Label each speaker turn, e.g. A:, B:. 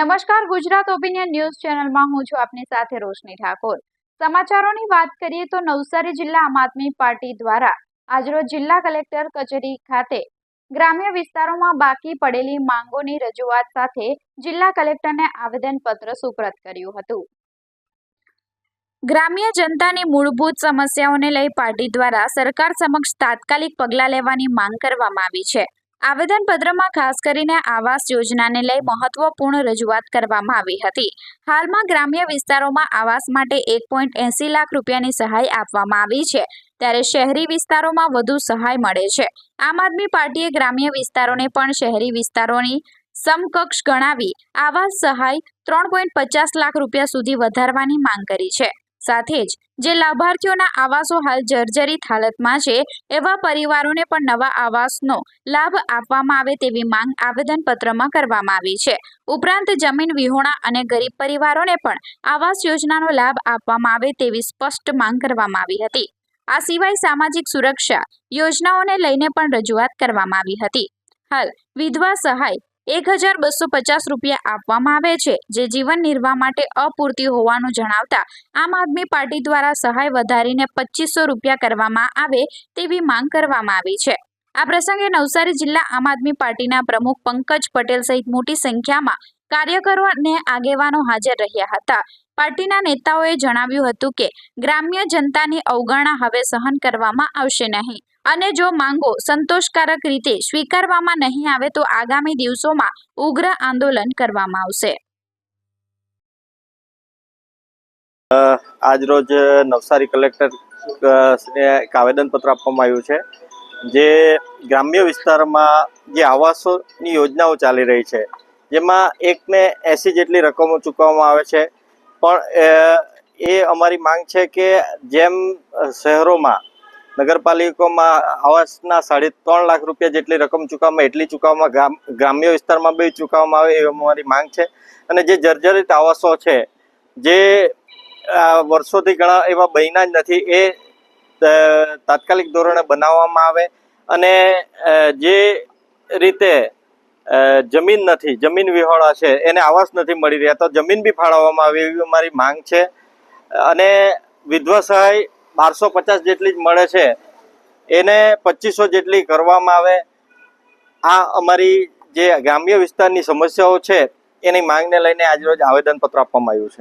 A: નમસ્કાર, Gujarat opinion news ચેનલમાં હું છું આપની સાથે રોશની ઠાકોર. સમાચારોની વાત કરીએ તો નવસારી જિલ્લા આમ આદમી પાર્ટી દ્વારા આજરોજ જિલ્લા કલેક્ટર કચેરી ખાતે ગ્રામ્ય વિસ્તારોમાં બાકી પડેલી માંગોની રજૂઆત સાથે જિલ્લા કલેક્ટરને આવેદનપત્ર સુપ્રત કર્યું હતું. ગ્રામ્ય જનતાની મૂળભૂત સમસ્યાઓને લઈ પાર્ટી દ્વારા સરકાર સમક્ષ તાત્કાલિક પગલાં લેવાની માંગ કરવામાં આવી છે. આવેદનપત્રમાં ખાસ કરીને આવાસ યોજનાને લઈ મહત્વપૂર્ણ રજૂઆત કરવામાં આવી હતી. હાલમાં ગ્રામ્ય વિસ્તારોમાં આવાસ માટે એક લાખ રૂપિયાની સહાય આપવામાં આવી છે. ત્યારે શહેરી વિસ્તારોમાં વધુ સહાય મળે છે. આમ આદમી પાર્ટીએ ગ્રામ્ય વિસ્તારોને પણ શહેરી વિસ્તારોની સમકક્ષ ગણાવી આવાસ સહાય ત્રણ લાખ રૂપિયા સુધી વધારવાની માંગ કરી છે. સાથે જ, જે લાભાર્થીઓના આવાસો હાલ જર્જરિત હાલતમાં છે, એવા પરિવારોને પણ નવા આવાસનો લાભ આપવામાં આવે તેવી માંગ આવેદનપત્રમાં કરવામાં આવી છે. ઉપરાંત જમીન વિહોણા અને ગરીબ પરિવારોને પણ આવાસ યોજનાનો લાભ આપવામાં આવે તેવી સ્પષ્ટ માંગ કરવામાં આવી હતી. આ સિવાય સામાજિક સુરક્ષા યોજનાઓને લઈને પણ રજૂઆત કરવામાં આવી હતી. હાલ, વિધવા સહાય એક હજાર બસો પચાસ રૂપિયા આપવામાં આવે છે, જે જીવન નિર્વાહ માટે અપૂરતી હોવાનું જણાવતા આમ આદમી પાર્ટી દ્વારા સહાય વધારીને પચીસો રૂપિયા કરવામાં આવે તેવી માંગ કરવામાં આવી છે. આ પ્રસંગે નવસારી જિલ્લા આમ આદમી પાર્ટીના પ્રમુખ પંકજ પટેલ સહિત મોટી સંખ્યામાં કાર્યકરો અને આગેવાનો હાજર રહ્યા હતા. પાર્ટીના નેતાઓએ જણાવ્યું હતું કે, ગ્રામ્ય જનતાની અવગણના હવે સહન કરવામાં આવશે નહીં. અને જો માંગો સંતોષકારક રીતે સ્વીકારવામાં નહીં આવે તો આગામી દિવસોમાં ઉગ્ર આંદોલન કરવામાં આવશે.
B: આજ રોજ નવસારી કલેક્ટર એક આવેદનપત્ર આપવામાં આવ્યું છે, જે ગ્રામ્ય વિસ્તારમાં જે આવાસોની યોજનાઓ ચાલી રહી છે, જેમાં એકને એસી જેટલી રકમો ચૂકવવામાં આવે છે. પણ એ અમારી માંગ છે કે જેમ શહેરોમાં નગરપાલિકામાં આવાસના સાડી ત્રણ લાખ રૂપિયા જેટલી રકમ ચૂકવવામાં એટલી ચૂકવવામાં ગ્રામ, ગ્રામ્ય વિસ્તારમાં બી ચૂકવવામાં આવે એવી અમારી માંગ છે. અને જે જર્જરિત આવાસો છે, જે વર્ષોથી ઘણા એવા બન્યા જ નથી, એ તાત્કાલિક ધોરણે બનાવવામાં આવે અને જે રીતે જમીન નથી, જમીન વિહોળા છે, એને આવાસ નથી મળી રહ્યા, તો જમીન બી ફાળવવામાં આવે એવી અમારી માંગ છે. અને વિધવા સહાય બારસો પચાસ જેટલી જ મળે છે. એને પચીસો જેટલી કરવામાં આવે. આ અમારી જે ગ્રામ્ય વિસ્તારની સમસ્યાઓ છે, એની માંગને લઈને આજરોજ આવેદનપત્ર આપવામાં આવ્યું છે.